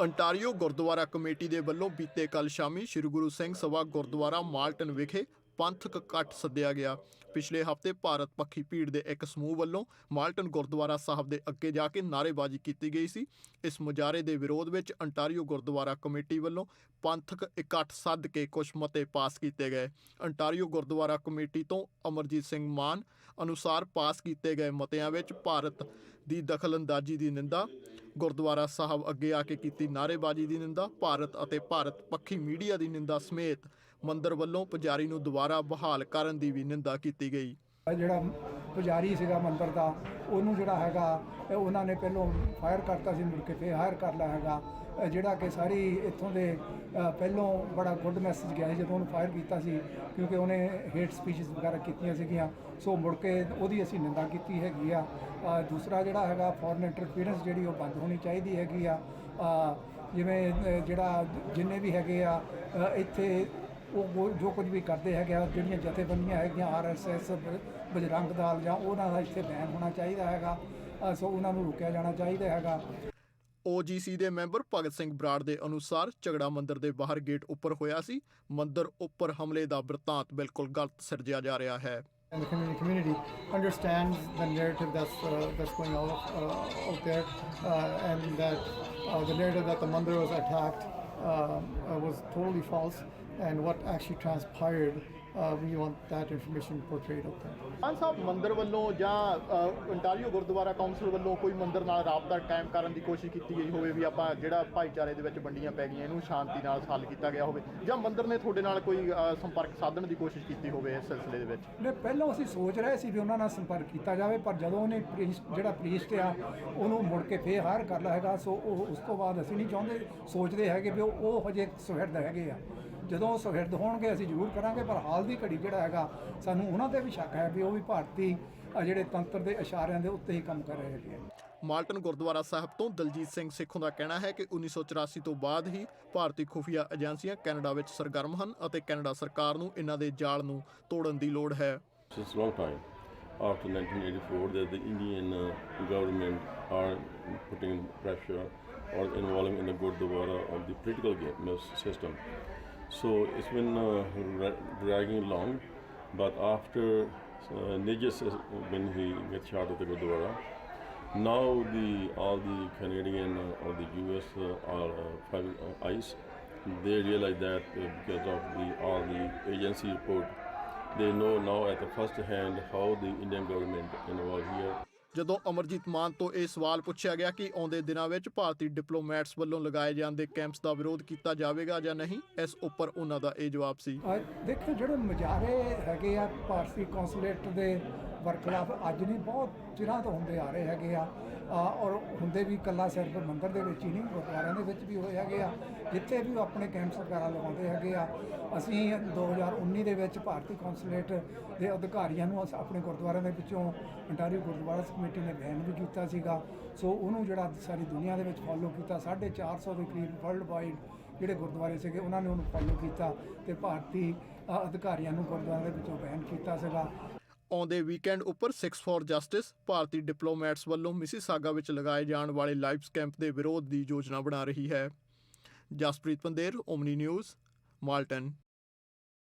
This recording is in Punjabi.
ਅੰਟਾਰੀਓ ਗੁਰਦੁਆਰਾ ਕਮੇਟੀ ਦੇ ਵੱਲੋਂ ਬੀਤੇ ਕੱਲ ਸ਼ਾਮੀ ਸ੍ਰੀ ਗੁਰੂ ਸਿੰਘ ਸਭਾ ਗੁਰਦੁਆਰਾ ਮਾਲਟਨ ਵਿਖੇ ਪੰਥਕ ਇਕੱਠ ਸੱਦਿਆ ਗਿਆ। ਪਿਛਲੇ ਹਫ਼ਤੇ ਭਾਰਤ ਪੱਖੀ ਭੀੜ ਦੇ ਇੱਕ ਸਮੂਹ ਵੱਲੋਂ ਮਾਲਟਨ ਗੁਰਦੁਆਰਾ ਸਾਹਿਬ ਦੇ ਅੱਗੇ ਜਾ ਕੇ ਨਾਅਰੇਬਾਜ਼ੀ ਕੀਤੀ ਗਈ ਸੀ। ਇਸ ਮੁਜ਼ਾਹਰੇ ਦੇ ਵਿਰੋਧ ਵਿੱਚ ਅੰਟਾਰੀਓ ਗੁਰਦੁਆਰਾ ਕਮੇਟੀ ਵੱਲੋਂ ਪੰਥਕ ਇਕੱਠ ਸੱਦ ਕੇ ਕੁਝ ਮਤੇ ਪਾਸ ਕੀਤੇ ਗਏ। ਅੰਟਾਰੀਓ ਗੁਰਦੁਆਰਾ ਕਮੇਟੀ ਤੋਂ ਅਮਰਜੀਤ ਸਿੰਘ ਮਾਨ ਅਨੁਸਾਰ ਪਾਸ ਕੀਤੇ ਗਏ ਮਤਿਆਂ ਵਿੱਚ ਭਾਰਤ ਦੀ ਦਖਲਅੰਦਾਜ਼ੀ ਦੀ ਨਿੰਦਾ ਗੁਰਦੁਆਰਾ ਸਾਹਿਬ ਅੱਗੇ ਆ ਕੇ ਕੀਤੀ ਨਾਅਰੇਬਾਜ਼ੀ ਦੀ ਨਿੰਦਾ, ਭਾਰਤ ਅਤੇ ਭਾਰਤ ਪੱਖੀ ਮੀਡੀਆ ਦੀ ਨਿੰਦਾ ਸਮੇਤ ਮੰਦਰ ਵੱਲੋਂ ਪੁਜਾਰੀ ਨੂੰ ਦੁਬਾਰਾ ਬਹਾਲ ਕਰਨ ਦੀ ਵੀ ਨਿੰਦਾ ਕੀਤੀ ਗਈ। ਜਿਹੜਾ ਪੁਜਾਰੀ ਸੀਗਾ ਮੰਦਰ ਦਾ ਉਹਨੂੰ ਜਿਹੜਾ ਹੈਗਾ ਉਹਨਾਂ ਨੇ ਪਹਿਲੋਂ ਫਾਇਰ ਕਰਤਾ ਸੀ ਮੁੜ ਕੇ ਫੇਰ ਹਾਇਰ ਕਰ ਲਿਆ ਹੈਗਾ। ਜਿਹੜਾ ਕਿ ਸਾਰੀ ਇੱਥੋਂ ਦੇ ਅ, ਪਹਿਲੋਂ ਬੜਾ ਗੁੱਡ ਮੈਸੇਜ ਗਿਆ ਸੀ ਜਦੋਂ ਉਹਨੂੰ ਫਾਇਰ ਕੀਤਾ ਸੀ ਕਿਉਂਕਿ ਉਹਨੇ ਹੇਟ ਸਪੀਚਸ ਵਗੈਰਾ ਕੀਤੀਆਂ ਸੀਗੀਆਂ। ਸੋ ਮੁੜ ਕੇ ਉਹਦੀ ਅਸੀਂ ਨਿੰਦਾ ਕੀਤੀ ਹੈਗੀ ਆ। ਦੂਸਰਾ ਜਿਹੜਾ ਹੈਗਾ ਫੋਰਨ ਇੰਟਰਫੀਰੈਂਸ ਜਿਹੜੀ ਉਹ ਬੰਦ ਹੋਣੀ ਚਾਹੀਦੀ ਹੈਗੀ ਆ। ਜਿਵੇਂ ਜਿਹੜਾ ਜਿੰਨੇ ਵੀ ਹੈਗੇ ਆ ਇੱਥੇ ਉਹ ਜੋ ਕੁਝ ਵੀ ਕਰਦੇ ਹੈਗੇ ਆ ਜਿਹੜੀਆਂ ਜਥੇਬੰਦੀਆਂ ਹੈਗੀਆਂ ਆਰਐਸਐਸ ਬਜਰੰਗ ਦਲ ਜਾਂ ਉਹਨਾਂ ਦਾ ਇੱਥੇ ਬੈਨ ਹੋਣਾ ਚਾਹੀਦਾ ਹੈਗਾ। ਅ, ਸੋ ਉਹਨਾਂ ਨੂੰ ਰੁਕਿਆ ਜਾਣਾ ਚਾਹੀਦਾ ਹੈਗਾ। OGC ਦੇ ਮੈਂਬਰ ਭਗਤ ਸਿੰਘ ਬਰਾੜ ਦੇ ਅਨੁਸਾਰ ਝਗੜਾ ਮੰਦਰ ਦੇ ਬਾਹਰ ਗੇਟ ਉੱਪਰ ਹੋਇਆ ਸੀ। ਮੰਦਰ ਉੱਪਰ ਹਮਲੇ ਦਾ ਬ੍ਰਿਤਾਂਤ ਬਿਲਕੁਲ ਗਲਤ ਸਿਰਜਿਆ ਜਾ ਰਿਹਾ ਹੈ। And the community, community understands the narrative that's uh, that's going out uh, out there, uh, and that uh, the narrative that the mandir was attacked uh, uh, was totally false, and what actually transpired. Uh, we want that information portrayed out there. Khan Sahib ਮੰਦਰ ਵੱਲੋਂ ਜਾਂ ਅੰਟਾਰੀਓ ਗੁਰਦੁਆਰਾ ਕੌਂਸਲ ਵੱਲੋਂ ਕੋਈ ਮੰਦਰ ਨਾਲ ਰਾਬਤਾ ਕਾਇਮ ਕਰਨ ਦੀ ਕੋਸ਼ਿਸ਼ ਕੀਤੀ ਗਈ ਹੋਵੇ ਵੀ ਆਪਾਂ ਜਿਹੜਾ ਭਾਈਚਾਰੇ ਦੇ ਵਿੱਚ ਵੰਡੀਆਂ ਪੈ ਗਈਆਂ ਇਹਨੂੰ ਸ਼ਾਂਤੀ ਨਾਲ ਹੱਲ ਕੀਤਾ ਗਿਆ ਹੋਵੇ ਜਾਂ ਮੰਦਰ ਨੇ ਤੁਹਾਡੇ ਨਾਲ ਕੋਈ ਅ, ਸੰਪਰਕ ਸਾਧਣ ਦੀ ਕੋਸ਼ਿਸ਼ ਕੀਤੀ ਹੋਵੇ ਇਸ ਸਿਲਸਿਲੇ ਦੇ ਵਿੱਚ ਨੇ ਪਹਿਲਾਂ ਅਸੀਂ ਸੋਚ ਰਹੇ ਸੀ ਵੀ ਉਹਨਾਂ ਨਾਲ ਸੰਪਰਕ ਕੀਤਾ ਜਾਵੇ ਪਰ ਜਦੋਂ ਉਹਨੇ ਪ੍ਰੀਸਟ ਜਿਹੜਾ ਪ੍ਰੀਸਟ ਆ ਉਹਨੂੰ ਮੁੜ ਕੇ ਫੇਰ ਹਾਇਰ ਕਰ ਲਿਆ ਹੈਗਾ ਸੋ ਉਹ ਉਸ ਤੋਂ ਬਾਅਦ ਅਸੀਂ ਨਹੀਂ ਚਾਹੁੰਦੇ ਸੋਚਦੇ ਹੈਗੇ ਵੀ ਉਹ ਉਹ ਹਜੇ ਸੁਹਿਰਦ ਹੈਗੇ ਆ ਜਦੋਂ ਸੁਹਿਰਦ ਹੋਣਗੇ ਅਸੀਂ ਜ਼ਰੂਰ ਕਰਾਂਗੇ ਪਰ ਹਾਲ ਦੀ ਘੜੀ ਜਿਹੜਾ ਹੈਗਾ ਸਾਨੂੰ ਉਹਨਾਂ ਤੇ ਵੀ ਸ਼ੱਕ ਹੈ ਵੀ ਉਹ ਵੀ ਭਾਰਤੀ ਜਿਹੜੇ ਤੰਤਰ ਦੇ ਇਸ਼ਾਰਿਆਂ ਦੇ ਉੱਤੇ ਹੀ ਕੰਮ ਕਰ ਰਹੇ ਹੈਗੇ ਮਾਲਟਨ ਗੁਰਦੁਆਰਾ ਸਾਹਿਬ ਤੋਂ ਦਲਜੀਤ ਸਿੰਘ ਸਿੱਖੋਂ ਦਾ ਕਹਿਣਾ ਹੈ ਕਿ 1984 ਤੋਂ ਬਾਅਦ ਹੀ ਭਾਰਤੀ ਖੁਫੀਆ ਏਜੰਸੀਆਂ ਕੈਨੇਡਾ ਵਿੱਚ ਸਰਗਰਮ ਹਨ ਅਤੇ ਕੈਨੇਡਾ ਸਰਕਾਰ ਨੂੰ ਇਹਨਾਂ ਦੇ ਜਾਲ ਨੂੰ ਤੋੜਨ ਦੀ ਲੋੜ ਹੈ since long time. After 1984, that the Indian uh, government are putting pressure or involving in the Gurdwara of the political game uh, system. So it's been uh, ra- dragging along, but after uh, when he gets shot at the Gurdwara, now the all the Canadian uh, or the US uh, are uh, uh, ICE, they realize that uh, because of the all the agency report they know now at the first hand how the Indian government involved here. ਜਦੋਂ ਅਮਰਜੀਤ ਮਾਨ ਤੋਂ ਇਹ ਸਵਾਲ ਪੁੱਛਿਆ ਗਿਆ ਕਿ ਆਉਂਦੇ ਦਿਨਾਂ ਵਿੱਚ ਭਾਰਤੀ ਡਿਪਲੋਮੈਟਸ ਵੱਲੋਂ ਲਗਾਏ ਜਾਂਦੇ ਕੈਂਪਸ ਦਾ ਵਿਰੋਧ ਕੀਤਾ ਜਾਵੇਗਾ ਜਾਂ ਨਹੀਂ, ਇਸ ਉੱਪਰ ਉਹਨਾਂ ਦਾ ਇਹ ਜਵਾਬ ਸੀ। ਦੇਖੋ, ਜਿਹੜੇ ਮੁਜ਼ਾਹਰੇ ਹੈਗੇ ਆ ਭਾਰਤੀ ਕੌਂਸੂਲੇਟ ਦੇ ਵਰਖਲਾਫ ਅੱਜ ਨਹੀਂ, ਬਹੁਤ ਚਿਰਾਂ ਤੋਂ ਹੁੰਦੇ ਆ ਰਹੇ ਹੈਗੇ ਆ। ਔਰ ਹੁੰਦੇ ਵੀ ਕੱਲਾ ਸਿਰਫ ਮੰਦਰ ਦੇ ਵਿੱਚ ਹੀ ਨਹੀਂ, ਗੁਰਦੁਆਰਿਆਂ ਦੇ ਵਿੱਚ ਵੀ ਹੋਏ ਹੈਗੇ ਆ। ਜਿੱਥੇ ਵੀ ਉਹ ਆਪਣੇ ਕੈਂਪਸ ਵਗੈਰਾ ਲਗਾਉਂਦੇ ਹੈਗੇ ਆ। ਅਸੀਂ 2019 ਦੇ ਵਿੱਚ ਭਾਰਤੀ ਕੌਂਸੂਲੇਟ ਦੇ ਅਧਿਕਾਰੀਆਂ ਨੂੰ ਅਸ- ਆਪਣੇ ਗੁਰਦੁਆਰਿਆਂ ਦੇ ਵਿੱਚੋਂ ਅੰਟਾਰੀਓ ਗੁਰਦੁਆਰਾ ਕਮੇਟੀ ਨੇ ਬੈਨ ਵੀ ਕੀਤਾ ਸੀਗਾ। ਸੋ ਉਹਨੂੰ ਜਿਹੜਾ ਸਾਰੀ ਦੁਨੀਆ ਦੇ ਵਿੱਚ ਫੋਲੋ ਕੀਤਾ 450 ਦੇ ਕਰੀਬ ਵਰਲਡ ਵਾਈਡ ਜਿਹੜੇ ਗੁਰਦੁਆਰੇ ਸੀਗੇ, ਉਹਨਾਂ ਨੇ ਉਹਨੂੰ ਫੋਲੋ ਕੀਤਾ ਤੇ ਭਾਰਤੀ ਅਧਿਕਾਰੀਆਂ ਨੂੰ ਗੁਰਦੁਆਰਿਆਂ ਦੇ ਵਿੱਚੋਂ ਬੈਨ ਕੀਤਾ ਸੀਗਾ। ਆਉਂਦੇ ਵੀਕਐਂਡ ਉੱਪਰ 6 ਫॉर ਜਸਟਿਸ ਭਾਰਤੀ ਡਿਪਲੋਮੈਟਸ ਵੱਲੋਂ ਮਿਸੀਸਾਗਾ ਵਿੱਚ ਲਗਾਏ ਜਾਣ ਵਾਲੇ ਲਾਈਵ ਕੈਂਪ ਦੇ ਵਿਰੋਧ ਦੀ ਯੋਜਨਾ ਬਣਾ ਰਹੀ ਹੈ। Jaspreet Pander Omni News Malton